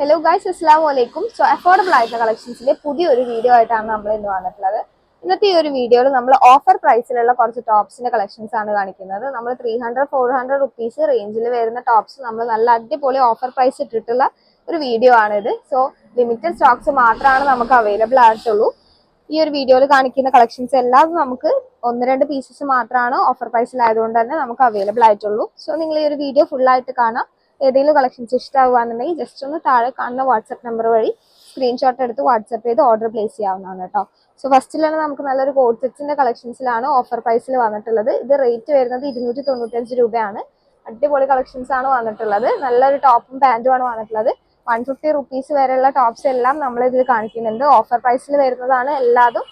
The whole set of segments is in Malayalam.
ഹലോ ഗൈസ് അസ്സാം വലൈക്കും സോ അഫോർഡബിൾ ആയിട്ടുള്ള കളക്ഷൻസിന്റെ പുതിയൊരു വീഡിയോ ആയിട്ടാണ് നമ്മൾ ഇന്ന് വന്നിട്ടുള്ളത്. ഇന്നത്തെ ഈ ഒരു വീഡിയോയിൽ നമ്മൾ ഓഫർ പ്രൈസിലുള്ള കുറച്ച് ടോപ്സിന്റെ കളക്ഷൻസ് ആണ് കാണിക്കുന്നത്. നമ്മൾ three hundred four hundred rupees റേഞ്ചിൽ വരുന്ന ടോപ്സ് നമ്മൾ നല്ല അടിപൊളി ഓഫർ പ്രൈസ് ഇട്ടിട്ടുള്ള ഒരു വീഡിയോ ആണിത്. സോ ലിമിറ്റഡ് സ്റ്റോക്സ് മാത്രമാണ് നമുക്ക് അവൈലബിൾ ആയിട്ടുള്ളൂ. ഈ ഒരു വീഡിയോയിൽ കാണിക്കുന്ന കളക്ഷൻസ് എല്ലാം നമുക്ക് ഒന്ന് രണ്ട് പീസസ് മാത്രമാണ് ഓഫർ പ്രൈസിലായതുകൊണ്ട് തന്നെ നമുക്ക് അവൈലബിൾ ആയിട്ടുള്ളൂ. സോ നിങ്ങൾ ഈ ഒരു വീഡിയോ ഫുൾ ആയിട്ട് കാണാം. ഏതെങ്കിലും കളക്ഷൻസ് ഇഷ്ടമാവുകയാണെന്നുണ്ടെങ്കിൽ ജസ്റ്റ് ഒന്ന് താഴെ കാണുന്ന വാട്സപ്പ് നമ്പർ വഴി സ്ക്രീൻഷോട്ട് എടുത്ത് വാട്സപ്പ് ചെയ്ത് ഓർഡർ പ്ലേസ് ചെയ്യാവുന്നതാണ് കേട്ടോ. സോ ഫസ്റ്റിൽ തന്നെ നമുക്ക് നല്ലൊരു കോഡ് സെറ്റ്സിന്റെ കളക്ഷൻസിലാണ് ഓഫർ പ്രൈസിൽ വന്നിട്ടുള്ളത്. ഇത് റേറ്റ് വരുന്നത് ഇരുന്നൂറ്റി തൊണ്ണൂറ്റഞ്ച് രൂപയാണ്. അടിപൊളി കളക്ഷൻസ് ആണ് വന്നിട്ടുള്ളത്. നല്ലൊരു ടോപ്പും പാന്റും ആണ് വന്നിട്ടുള്ളത്. വൺ ഫിഫ്റ്റി റുപ്പീസ് വരെയുള്ള ടോപ്സ് എല്ലാം നമ്മൾ ഇതിൽ കാണിക്കുന്നുണ്ട്. ഓഫർ പ്രൈസിൽ വരുന്നതാണ് എല്ലാതും.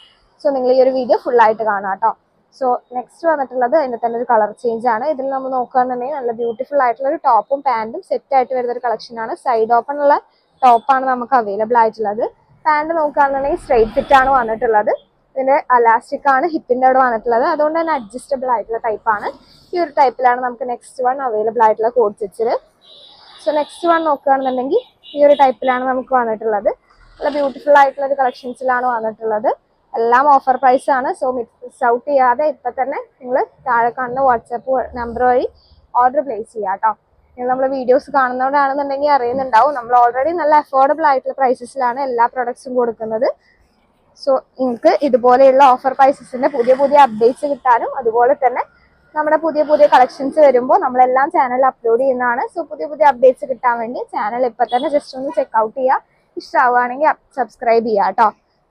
സോ നിങ്ങൾ ഈ ഒരു വീഡിയോ ഫുൾ ആയിട്ട് കാണാം കേട്ടോ. സോ നെക്സ്റ്റ് വന്നിട്ടുള്ളത് അതിന്റെ തന്നെ ഒരു കളർ ചേഞ്ച് ആണ്. ഇതിൽ നമ്മൾ നോക്കുകയാണെന്നുണ്ടെങ്കിൽ നല്ല ബ്യൂട്ടിഫുൾ ആയിട്ടുള്ള ഒരു ടോപ്പും പാന്റും സെറ്റ് ആയിട്ട് വരുന്ന ഒരു കളക്ഷൻ ആണ്. സൈഡ് ഓപ്പൺ ഉള്ള ടോപ്പാണ് നമുക്ക് അവൈലബിൾ ആയിട്ടുള്ളത്. പാന്റ് നോക്കുകയാണെന്നുണ്ടെങ്കിൽ സ്ട്രെയിറ്റ് ഫിറ്റ് ആണ് വന്നിട്ടുള്ളത്. ഇതിന്റെ അലാസ്റ്റിക് ആണ് ഹിപ്പിന്റെ അവിടെ വന്നിട്ടുള്ളത്. അതുകൊണ്ട് തന്നെ അഡ്ജസ്റ്റബിൾ ആയിട്ടുള്ള ടൈപ്പാണ് ഈ ഒരു ടൈപ്പിലാണ് നമുക്ക് നെക്സ്റ്റ് വൺ അവൈലബിൾ ആയിട്ടുള്ള കോഡ് സ്റ്റിച്ചിൽ സോ നെക്സ്റ്റ് വൺ നോക്കുകയാണെന്നുണ്ടെങ്കിൽ ഈ ഒരു ടൈപ്പിലാണ് നമുക്ക് വന്നിട്ടുള്ളത്. നല്ല ബ്യൂട്ടിഫുൾ ആയിട്ടുള്ള ഒരു കളക്ഷൻസിലാണ് വന്നിട്ടുള്ളത്. എല്ലാം ഓഫർ പ്രൈസ് ആണ്. സോ മിസ് ഔട്ട് ചെയ്യാതെ ഇപ്പൊ തന്നെ നിങ്ങൾ താഴെ കാണുന്ന വാട്സാപ്പ് നമ്പർ വഴി ഓർഡർ പ്ലേസ് ചെയ്യാം കേട്ടോ നിങ്ങൾ നമ്മൾ വീഡിയോസ് കാണുന്നവരാണെന്നുണ്ടെങ്കിൽ അറിയുന്നുണ്ടാവും. നമ്മൾ ഓൾറെഡി നല്ല അഫോർഡബിൾ ആയിട്ടുള്ള പ്രൈസസിലാണ് എല്ലാ പ്രൊഡക്ട്സും കൊടുക്കുന്നത്. സോ നിങ്ങൾക്ക് ഇതുപോലെയുള്ള ഓഫർ പ്രൈസസിന്റെ പുതിയ പുതിയ അപ്ഡേറ്റ്സ് കിട്ടാനും അതുപോലെ തന്നെ നമ്മുടെ പുതിയ പുതിയ കളക്ഷൻസ് വരുമ്പോൾ നമ്മളെല്ലാം ചാനലിൽ അപ്ലോഡ് ചെയ്യുന്നതാണ്. സോ പുതിയ പുതിയ അപ്ഡേറ്റ്സ് കിട്ടാൻ വേണ്ടി ചാനൽ ഇപ്പം തന്നെ ജസ്റ്റ് ഒന്ന് ചെക്ക് ഔട്ട് ചെയ്യുക ഇഷ്ടമാവുകയാണെങ്കിൽ സബ്സ്ക്രൈബ് ചെയ്യുക കേട്ടോ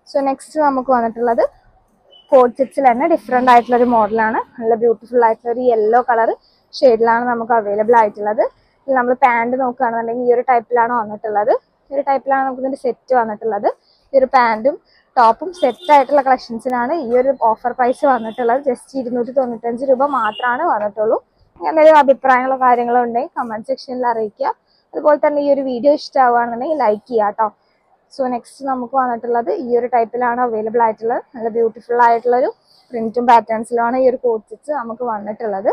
സോ നെക്സ്റ്റ് നമുക്ക് വന്നിട്ടുള്ളത് സെറ്റ്സിൽ തന്നെ ഡിഫറെന്റ് ആയിട്ടുള്ള ഒരു മോഡലാണ് നല്ല ബ്യൂട്ടിഫുൾ ആയിട്ടുള്ള ഒരു യെല്ലോ കളർ ഷെയ്ഡിലാണ് നമുക്ക് അവൈലബിൾ ആയിട്ടുള്ളത്. നമ്മൾ പാന്റ് നോക്കുകയാണെന്നുണ്ടെങ്കിൽ ഈ ഒരു ടൈപ്പിലാണ് വന്നിട്ടുള്ളത്. ഈ ഒരു ടൈപ്പിലാണ് നമുക്ക് ഇതിന്റെ സെറ്റ് വന്നിട്ടുള്ളത്. ഈ ഒരു പാന്റും ടോപ്പും സെറ്റ് ആയിട്ടുള്ള കളക്ഷൻസിനാണ് ഈ ഒരു ഓഫർ പ്രൈസ് വന്നിട്ടുള്ളത്. ജസ്റ്റ് ഇരുന്നൂറ്റി തൊണ്ണൂറ്റഞ്ച് രൂപ മാത്രമാണ് വന്നിട്ടുള്ളൂ. എന്തെങ്കിലും അഭിപ്രായങ്ങളോ കാര്യങ്ങളോ ഉണ്ടെങ്കിൽ കമന്റ് സെക്ഷനിൽ അറിയിക്കുക. അതുപോലെ തന്നെ ഈ ഒരു വീഡിയോ ഇഷ്ടമാവുകയാണെന്നുണ്ടെങ്കിൽ ലൈക്ക് ചെയ്യാം കേട്ടോ സോ നെക്സ്റ്റ് നമുക്ക് വന്നിട്ടുള്ളത് ഈ ഒരു ടൈപ്പിലാണ് അവൈലബിൾ ആയിട്ടുള്ളത്. നല്ല ബ്യൂട്ടിഫുൾ ആയിട്ടുള്ള ഒരു പ്രിന്റും പാറ്റേൺസിലുമാണ് ഈ ഒരു കോഡ് നമുക്ക് വന്നിട്ടുള്ളത്.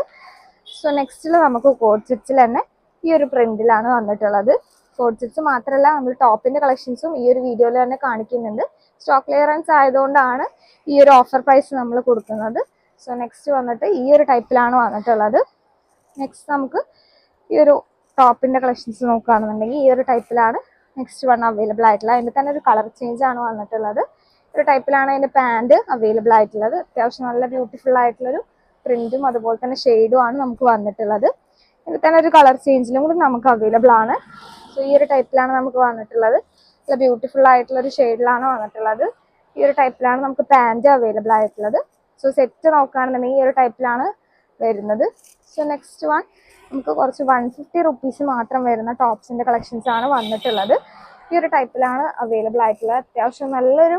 സോ നെക്സ്റ്റിൽ നമുക്ക് കോഡ് സെറ്റ്സിൽ തന്നെ ഈ ഒരു പ്രിന്റിലാണ് വന്നിട്ടുള്ളത്. കോഡ് സെറ്റ്സ് മാത്രമല്ല നമ്മൾ ടോപ്പിന്റെ കളക്ഷൻസും ഈ ഒരു വീഡിയോയിൽ തന്നെ കാണിക്കുന്നുണ്ട്. സ്റ്റോക്ക് ക്ലിയറൻസ് ആയതുകൊണ്ടാണ് ഈ ഒരു ഓഫർ പ്രൈസ് നമ്മൾ കൊടുക്കുന്നത്. സോ നെക്സ്റ്റ് വന്നിട്ട് ഈ ഒരു ടൈപ്പിലാണ് വന്നിട്ടുള്ളത്. നെക്സ്റ്റ് നമുക്ക് ഈ ഒരു ടോപ്പിന്റെ കളക്ഷൻസ് നോക്കുകയാണെന്നുണ്ടെങ്കിൽ ഈ ഒരു ടൈപ്പിലാണ് നെക്സ്റ്റ് വൺ അവൈലബിൾ ആയിട്ടുള്ള അതിന്റെ തന്നെ ഒരു കളർ ചേഞ്ച് ആണ് വന്നിട്ടുള്ളത്. ഒരു ടൈപ്പിലാണ് അതിന്റെ പാന്റ് അവൈലബിൾ ആയിട്ടുള്ളത്. അത്യാവശ്യം നല്ല ബ്യൂട്ടിഫുൾ ആയിട്ടുള്ളൊരു പ്രിന്റും അതുപോലെ തന്നെ ഷെയ്ഡും ആണ് നമുക്ക് വന്നിട്ടുള്ളത്. ഇതിൽ തന്നെ ഒരു കളർ ചേഞ്ചിലും കൂടി നമുക്ക് അവൈലബിൾ ആണ്. സോ ഈ ഒരു ടൈപ്പിലാണ് നമുക്ക് വന്നിട്ടുള്ളത്. നല്ല ബ്യൂട്ടിഫുൾ ആയിട്ടുള്ള ഒരു ഷെയ്ഡിലാണ് വന്നിട്ടുള്ളത്. ഈ ഒരു ടൈപ്പിലാണ് നമുക്ക് പാന്റ് അവൈലബിൾ ആയിട്ടുള്ളത്. സോ സെറ്റ് നോക്കുകയാണെന്നുണ്ടെങ്കിൽ ഈ ഒരു ടൈപ്പിലാണ് വരുന്നത്. സോ നെക്സ്റ്റ് വൺ നമുക്ക് കുറച്ച് വൺ ഫിഫ്റ്റി റുപ്പീസ് മാത്രം വരുന്ന ടോപ്സിന്റെ കളക്ഷൻസ് ആണ് വന്നിട്ടുള്ളത്. ഈ ഒരു ടൈപ്പിലാണ് അവൈലബിൾ ആയിട്ടുള്ളത്. അത്യാവശ്യം നല്ലൊരു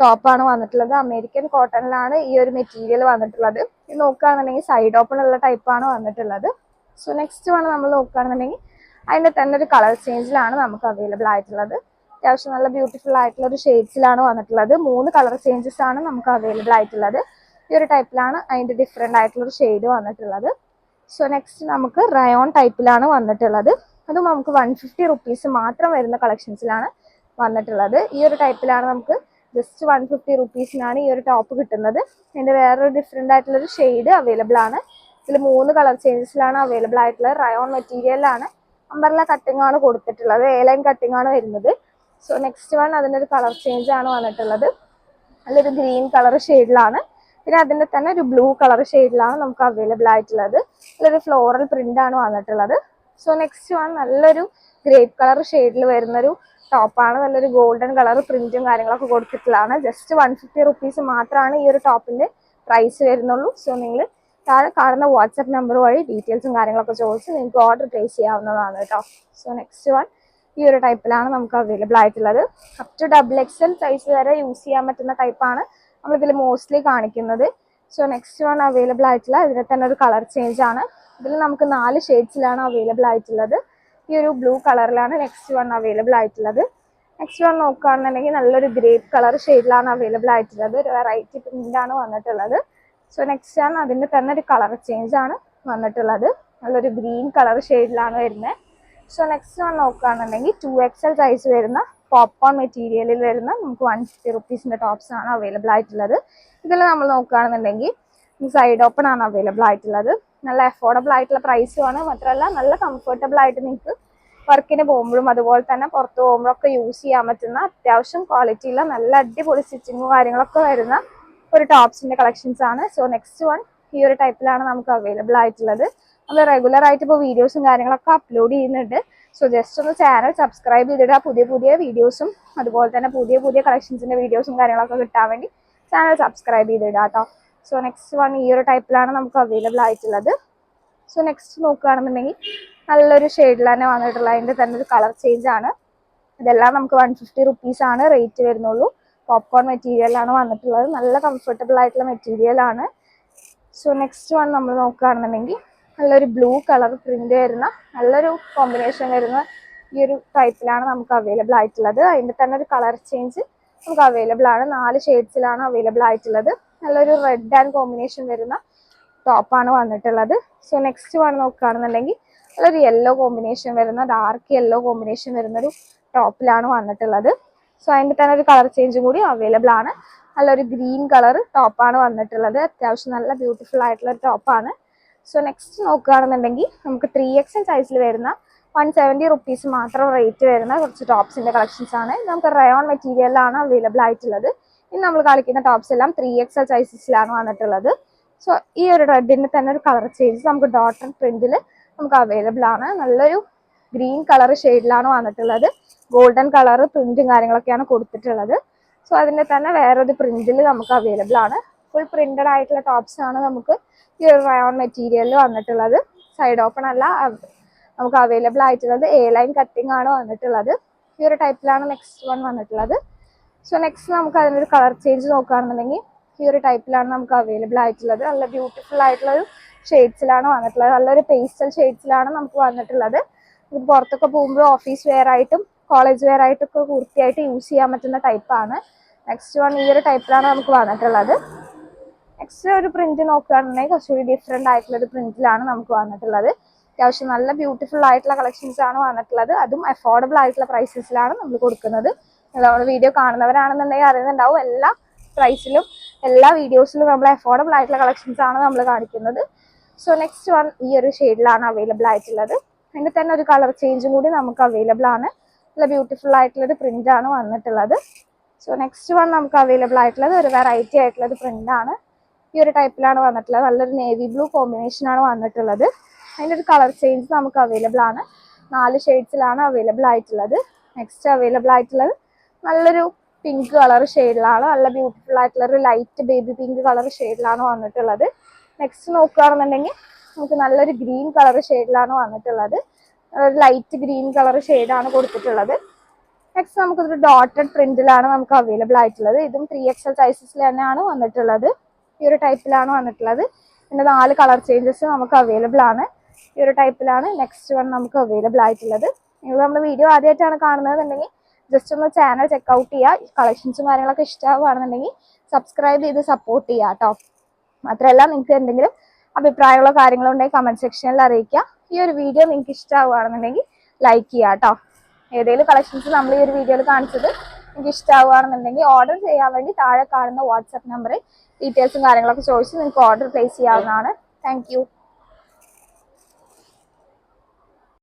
ടോപ്പാണ് വന്നിട്ടുള്ളത്. അമേരിക്കൻ കോട്ടണിലാണ് ഈ ഒരു മെറ്റീരിയൽ വന്നിട്ടുള്ളത്. ഇത് നോക്കുകയാണെന്നുണ്ടെങ്കിൽ സൈഡ് ഓപ്പൺ ഉള്ള ടൈപ്പാണ് വന്നിട്ടുള്ളത്. സോ നെക്സ്റ്റ് വേണം നമ്മൾ നോക്കുകയാണെന്നുണ്ടെങ്കിൽ അതിന്റെ തന്നെ ഒരു കളർ ചേഞ്ചിലാണ് നമുക്ക് അവൈലബിൾ ആയിട്ടുള്ളത്. അത്യാവശ്യം നല്ല ബ്യൂട്ടിഫുൾ ആയിട്ടുള്ള ഒരു ഷെയ്ഡ്സിലാണ് വന്നിട്ടുള്ളത്. മൂന്ന് കളർ ചേഞ്ചസ് ആണ് നമുക്ക് അവൈലബിൾ ആയിട്ടുള്ളത്. ഈ ഒരു ടൈപ്പിലാണ് അതിന്റെ ഡിഫറെന്റ് ആയിട്ടുള്ള ഒരു ഷെയ്ഡ് വന്നിട്ടുള്ളത്. സോ നെക്സ്റ്റ് നമുക്ക് റയോൺ ടൈപ്പിലാണ് വന്നിട്ടുള്ളത്. അതും നമുക്ക് വൺ ഫിഫ്റ്റി റുപ്പീസ് മാത്രം വരുന്ന കളക്ഷൻസിലാണ് വന്നിട്ടുള്ളത്. ഈ ഒരു ടൈപ്പിലാണ് നമുക്ക് ജസ്റ്റ് വൺ ഫിഫ്റ്റി റുപ്പീസിനാണ് ഈ ഒരു ടോപ്പ് കിട്ടുന്നത്. ഇതിന്റെ വേറൊരു ഡിഫറെന്റ് ആയിട്ടുള്ളൊരു ഷെയ്ഡ് അവൈലബിൾ ആണ്. ഇതിൽ മൂന്ന് കളർ ചേഞ്ചസിലാണ് അവൈലബിൾ ആയിട്ടുള്ളത്. റയോൺ മെറ്റീരിയലാണ് അമ്പർല കട്ടിംഗ് ആണ് കൊടുത്തിട്ടുള്ളത്. എ ലൈൻ ആണ് വരുന്നത്. സോ നെക്സ്റ്റ് വൺ അതിന്റെ ഒരു കളർ ചേഞ്ച് ആണ് വന്നിട്ടുള്ളത്. നല്ലൊരു ഗ്രീൻ കളർ ഷെയ്ഡിലാണ് പിന്നെ അതിന്റെ തന്നെ ഒരു ബ്ലൂ കളർ ഷെയ്ഡിലാണ് നമുക്ക് അവൈലബിൾ ആയിട്ടുള്ളത്. നല്ലൊരു ഫ്ലോറൽ പ്രിന്റ് ആണ് വന്നിട്ടുള്ളത്. സോ നെക്സ്റ്റ് വൺ നല്ലൊരു ഗ്രേപ്പ് കളർ ഷെയ്ഡിൽ വരുന്നൊരു ടോപ്പാണ് നല്ലൊരു ഗോൾഡൻ കളർ പ്രിന്റും കാര്യങ്ങളൊക്കെ കൊടുത്തിട്ടുള്ളതാണ്. ജസ്റ്റ് വൺ ഫിഫ്റ്റി റുപ്പീസ് മാത്രമാണ് ഈ ഒരു ടോപ്പിന്റെ പ്രൈസ് വരുന്നുള്ളൂ. സോ നിങ്ങൾ താഴെ കാണുന്ന വാട്സപ്പ് നമ്പർ വഴി ഡീറ്റെയിൽസും കാര്യങ്ങളൊക്കെ ചോദിച്ച് നിങ്ങൾക്ക് ഓർഡർ പ്ലേസ് ചെയ്യാവുന്നതാണ് കേട്ടോ സോ നെക്സ്റ്റ് വൺ ഈ ഒരു ടൈപ്പിലാണ് നമുക്ക് അവൈലബിൾ ആയിട്ടുള്ളത്. Up to double X L size വരെ യൂസ് ചെയ്യാൻ പറ്റുന്ന ടൈപ്പാണ് നമ്മളിതിൽ മോസ്റ്റ്ലി കാണിക്കുന്നത്. സോ നെക്സ്റ്റ് വൺ അവൈലബിൾ ആയിട്ടുള്ള ഇതിന് തന്നെ ഒരു കളർ ചേഞ്ച് ആണ്. ഇതിൽ നമുക്ക് നാല് ഷെയ്ഡ്സിലാണ് അവൈലബിൾ ആയിട്ടുള്ളത്. ഈ ഒരു ബ്ലൂ കളറിലാണ് നെക്സ്റ്റ് വൺ അവൈലബിൾ ആയിട്ടുള്ളത്. നെക്സ്റ്റ് വൺ നോക്കുകയാണെന്നുണ്ടെങ്കിൽ നല്ലൊരു ഗ്രേപ്പ് കളർ ഷെയ്ഡിലാണ് അവൈലബിൾ ആയിട്ടുള്ളത്. ഒരു വെറൈറ്റി പ്രിന്റ് ആണ് വന്നിട്ടുള്ളത്. സോ നെക്സ്റ്റ് ആണ് അതിന്റെ തന്നെ ഒരു കളർ ചേഞ്ച് ആണ് വന്നിട്ടുള്ളത്. നല്ലൊരു ഗ്രീൻ കളർ ഷെയ്ഡിലാണ് വരുന്നത്. സോ നെക്സ്റ്റ് വൺ നോക്കുകയാണെന്നുണ്ടെങ്കിൽ ടു എക്സൽ സൈസ് വരുന്ന പോപ്കോൺ മെറ്റീരിയലിൽ വരുന്ന നമുക്ക് വൺ ഫിഫ്റ്റി റുപ്പീസിന്റെ ടോപ്സ് ആണ് അവൈലബിൾ ആയിട്ടുള്ളത്. ഇതിൽ നമ്മൾ നോക്കുകയാണെന്നുണ്ടെങ്കിൽ സൈഡ് ഓപ്പൺ ആണ് അവൈലബിൾ ആയിട്ടുള്ളത്. നല്ല അഫോർഡബിൾ ആയിട്ടുള്ള പ്രൈസും ആണ്. മാത്രമല്ല നല്ല കംഫർട്ടബിൾ ആയിട്ട് നിങ്ങൾക്ക് വർക്കിന് പോകുമ്പോഴും അതുപോലെ തന്നെ പുറത്ത് പോകുമ്പോഴൊക്കെ യൂസ് ചെയ്യാൻ പറ്റുന്ന അത്യാവശ്യം ക്വാളിറ്റിയുള്ള നല്ല അടിപൊളി സ്റ്റിച്ചിങ്ങും കാര്യങ്ങളൊക്കെ വരുന്ന ഒരു ടോപ്സിന്റെ കളക്ഷൻസ് ആണ്. സോ നെക്സ്റ്റ് വൺ ഈ ഒരു ടൈപ്പിലാണ് നമുക്ക് അവൈലബിൾ ആയിട്ടുള്ളത്. നമ്മൾ റെഗുലർ ആയിട്ട് ഇപ്പോൾ വീഡിയോസും കാര്യങ്ങളൊക്കെ അപ്ലോഡ് ചെയ്യുന്നുണ്ട്. സോ ജസ്റ്റ് ഒന്ന് ചാനൽ സബ്സ്ക്രൈബ് ചെയ്തിടുക. പുതിയ പുതിയ വീഡിയോസും അതുപോലെ തന്നെ പുതിയ പുതിയ കളക്ഷൻസിന്റെ വീഡിയോസും കാര്യങ്ങളൊക്കെ കിട്ടാൻ വേണ്ടി ചാനൽ സബ്സ്ക്രൈബ് ചെയ്തിടുക കേട്ടോ സോ നെക്സ്റ്റ് വൺ ഈ ഒരു ടൈപ്പിലാണ് നമുക്ക് അവൈലബിൾ ആയിട്ടുള്ളത്. സോ നെക്സ്റ്റ് നോക്കുകയാണെന്നുണ്ടെങ്കിൽ നല്ലൊരു ഷെയ്ഡിൽ തന്നെ വന്നിട്ടുള്ള അതിന്റെ തന്നെ ഒരു കളർ ചേഞ്ച് ആണ്. ഇതെല്ലാം നമുക്ക് വൺ ഫിഫ്റ്റി റുപ്പീസ് ആണ് റേറ്റ് വരുന്നുള്ളൂ. പോപ്കോൺ മെറ്റീരിയലാണ് വന്നിട്ടുള്ളത്. നല്ല കംഫർട്ടബിൾ ആയിട്ടുള്ള മെറ്റീരിയൽ ആണ്. സോ നെക്സ്റ്റ് വൺ നമ്മൾ നോക്കുകയാണെന്നുണ്ടെങ്കിൽ നല്ലൊരു ബ്ലൂ കളർ പ്രിന്റ് വരുന്ന നല്ലൊരു കോമ്പിനേഷൻ വരുന്ന ഈ ഒരു ടൈപ്പിലാണ് നമുക്ക് അവൈലബിൾ ആയിട്ടുള്ളത്. അതിന്റെ തന്നെ ഒരു കളർ ചേഞ്ച് നമുക്ക് അവൈലബിൾ ആണ്. നാല് ഷെയ്ഡ്സിലാണ് അവൈലബിൾ ആയിട്ടുള്ളത്. നല്ലൊരു റെഡ് ആൻഡ് കോമ്പിനേഷൻ വരുന്ന ടോപ്പാണ് വന്നിട്ടുള്ളത്. സോ നെക്സ്റ്റ് വൺ നോക്കുകയാണെന്നുണ്ടെങ്കിൽ നല്ലൊരു യെല്ലോ കോമ്പിനേഷൻ വരുന്ന ഡാർക്ക് യെല്ലോ കോമ്പിനേഷൻ വരുന്നൊരു ടോപ്പിലാണ് വന്നിട്ടുള്ളത്. സോ അതിന്റെ തന്നെ ഒരു കളർ ചേഞ്ചും കൂടി അവൈലബിൾ ആണ്. നല്ലൊരു ഗ്രീൻ കളർ ടോപ്പാണ് വന്നിട്ടുള്ളത്. അത്യാവശ്യം നല്ല ബ്യൂട്ടിഫുൾ ആയിട്ടുള്ള ഒരു ടോപ്പാണ് സോ നെക്സ്റ്റ് നോക്കുകയാണെന്നുണ്ടെങ്കിൽ നമുക്ക് ത്രീ എക്സ് സൈസിൽ വരുന്ന വൺ സെവന്റി റുപ്പീസ് മാത്രം റേറ്റ് വരുന്ന കുറച്ച് ടോപ്സിന്റെ കളക്ഷൻസ് ആണ്. നമുക്ക് റയോൺ മെറ്റീരിയലാണ് അവൈലബിൾ ആയിട്ടുള്ളത്. ഇന്ന് നമ്മൾ കളിക്കുന്ന ടോപ്സ് എല്ലാം ത്രീ എക്സ് സൈസസിലാണ് വന്നിട്ടുള്ളത്. സോ ഈ ഒരു റെഡിന്റെ തന്നെ ഒരു കളർ ചേഞ്ച് നമുക്ക് ഡോട്ടർ പ്രിന്റിൽ നമുക്ക് അവൈലബിൾ ആണ്. നല്ലൊരു ഗ്രീൻ കളർ ഷെയ്ഡിലാണ് വന്നിട്ടുള്ളത്. ഗോൾഡൻ കളർ പ്രിന്റും കാര്യങ്ങളൊക്കെയാണ് കൊടുത്തിട്ടുള്ളത്. സോ അതിന്റെ തന്നെ വേറൊരു പ്രിന്റിൽ നമുക്ക് അവൈലബിൾ ആണ്. ഫുൾ പ്രിന്റഡ് ആയിട്ടുള്ള ടോപ്സ് ആണ് നമുക്ക് ഈ റയോൺ മെറ്റീരിയലിൽ വന്നിട്ടുള്ളത്. സൈഡ് ഓപ്പൺ അല്ല നമുക്ക് അവൈലബിൾ ആയിട്ടുള്ളത് എ ലൈൻ കട്ടിംഗ് ആണ് വന്നിട്ടുള്ളത്. ഈ ഒരു ടൈപ്പിലാണ് നെക്സ്റ്റ് വൺ വന്നിട്ടുള്ളത്. സോ നെക്സ്റ്റ് നമുക്ക് അതിനൊരു കളർ ചേഞ്ച് നോക്കുകയാണെന്നുണ്ടെങ്കിൽ ഈ ഒരു ടൈപ്പിലാണ് നമുക്ക് അവൈലബിൾ ആയിട്ടുള്ളത്. നല്ല ബ്യൂട്ടിഫുൾ ആയിട്ടുള്ള ഒരു ഷെയ്ഡ്സിലാണ് വന്നിട്ടുള്ളത്. നല്ലൊരു പേസ്റ്റൽ ഷെയ്ഡ്സിലാണ് നമുക്ക് വന്നിട്ടുള്ളത്. നമുക്ക് പുറത്തൊക്കെ പോകുമ്പോൾ ഓഫീസ് വെയർ ആയിട്ടും കോളേജ് വെയർ ആയിട്ടൊക്കെ കുർത്തിയായിട്ട് യൂസ് ചെയ്യാൻ പറ്റുന്ന ടൈപ്പാണ് നെക്സ്റ്റ് വൺ ഈ ഒരു ടൈപ്പിലാണ് നമുക്ക് വന്നിട്ടുള്ളത്. നെക്സ്റ്റ് ഒരു പ്രിന്റ് നോക്കുകയാണെന്നുണ്ടെങ്കിൽ കുറച്ചുകൂടി ഡിഫറെന്റ് ആയിട്ടുള്ള ഒരു പ്രിന്റിലാണ് നമുക്ക് വന്നിട്ടുള്ളത്. അത്യാവശ്യം നല്ല ബ്യൂട്ടിഫുൾ ആയിട്ടുള്ള കളക്ഷൻസ് ആണ് വന്നിട്ടുള്ളത്. അതും അഫോർഡബിൾ ആയിട്ടുള്ള പ്രൈസസിലാണ് നമ്മൾ കൊടുക്കുന്നത്. നമ്മൾ വീഡിയോ കാണുന്നവരാണെന്നുണ്ടെങ്കിൽ അറിയുന്നുണ്ടാവും. എല്ലാ പ്രൈസിലും എല്ലാ വീഡിയോസിലും നമ്മൾ അഫോർഡബിൾ ആയിട്ടുള്ള കളക്ഷൻസ് ആണ് നമ്മൾ കാണിക്കുന്നത്. സോ നെക്സ്റ്റ് വൺ ഈ ഒരു ഷെയ്ഡിലാണ് അവൈലബിൾ ആയിട്ടുള്ളത്. അതിന്റെ തന്നെ ഒരു കളർ ചേഞ്ചും കൂടി നമുക്ക് അവൈലബിൾ ആണ്. നല്ല ബ്യൂട്ടിഫുൾ ആയിട്ടുള്ളൊരു പ്രിന്റ് ആണ് വന്നിട്ടുള്ളത്. സോ നെക്സ്റ്റ് വൺ നമുക്ക് അവൈലബിൾ ആയിട്ടുള്ളത് ഒരു വെറൈറ്റി ആയിട്ടുള്ളൊരു പ്രിന്റ് ആണ്. ഈ ഒരു ടൈപ്പിലാണ് വന്നിട്ടുള്ളത്. നല്ലൊരു നേവി ബ്ലൂ കോമ്പിനേഷൻ ആണ് വന്നിട്ടുള്ളത്. അതിന്റെ ഒരു കളർ ചേഞ്ച് നമുക്ക് അവൈലബിൾ ആണ്. നാല് ഷെയ്ഡ്സിലാണ് അവൈലബിൾ ആയിട്ടുള്ളത്. നെക്സ്റ്റ് അവൈലബിൾ ആയിട്ടുള്ളത് നല്ലൊരു പിങ്ക് കളർ ഷെയ്ഡിലാണ് നല്ല ബ്യൂട്ടിഫുൾ ആയിട്ടുള്ള ഒരു ലൈറ്റ് ബേബി പിങ്ക് കളർ ഷെയ്ഡിലാണ് വന്നിട്ടുള്ളത്. നെക്സ്റ്റ് നോക്കുകയാണെന്നുണ്ടെങ്കിൽ നമുക്ക് നല്ലൊരു ഗ്രീൻ കളർ ഷെയ്ഡിലാണ് വന്നിട്ടുള്ളത്. ഒരു ലൈറ്റ് ഗ്രീൻ കളർ ഷെയ്ഡാണ് കൊടുത്തിട്ടുള്ളത്. നെക്സ്റ്റ് നമുക്കൊരു ഡോട്ടഡ് പ്രിന്റിലാണ് നമുക്ക് അവൈലബിൾ ആയിട്ടുള്ളത്. ഇതും ത്രീ എക്സൽ സൈസസിൽ തന്നെയാണ് വന്നിട്ടുള്ളത്. ഈ ഒരു ടൈപ്പിലാണ് വന്നിട്ടുള്ളത്. പിന്നെ നാല് കളർ ചേഞ്ചസ് നമുക്ക് അവൈലബിൾ ആണ്. ഈ ഒരു ടൈപ്പിലാണ് നെക്സ്റ്റ് വൺ നമുക്ക് അവൈലബിൾ ആയിട്ടുള്ളത്. നിങ്ങൾ നമ്മുടെ വീഡിയോ ആദ്യമായിട്ടാണ് കാണുന്നതെന്നുണ്ടെങ്കിൽ ജസ്റ്റ് ഒന്ന് ചാനൽ ചെക്കൗട്ട് ചെയ്യുക കളക്ഷൻസും കാര്യങ്ങളൊക്കെ ഇഷ്ടമാവുകയാണെന്നുണ്ടെങ്കിൽ സബ്സ്ക്രൈബ് ചെയ്ത് സപ്പോർട്ട് ചെയ്യുക കേട്ടോ മാത്രമല്ല നിങ്ങൾക്ക് എന്തെങ്കിലും അഭിപ്രായങ്ങളോ കാര്യങ്ങളോ ഉണ്ടെങ്കിൽ കമന്റ് സെക്ഷനിൽ അറിയിക്കുക. ഈ ഒരു വീഡിയോ നിങ്ങൾക്ക് ഇഷ്ടമാവുകയാണെന്നുണ്ടെങ്കിൽ ലൈക്ക് ചെയ്യുക കേട്ടോ ഏതെങ്കിലും കളക്ഷൻസ് നമ്മൾ ഈ ഒരു വീഡിയോയിൽ കാണിച്ചത് നിങ്ങൾക്ക് ഇഷ്ടമാവുകയാണെന്നുണ്ടെങ്കിൽ ഓർഡർ ചെയ്യാൻ വേണ്ടി താഴെ കാണുന്ന വാട്സാപ്പ് നമ്പറിൽ ഡീറ്റെയിൽസും കാര്യങ്ങളൊക്കെ ചോദിച്ച് നിങ്ങൾക്ക് ഓർഡർ പ്ലേസ് ചെയ്യാവുന്നതാണ്. താങ്ക്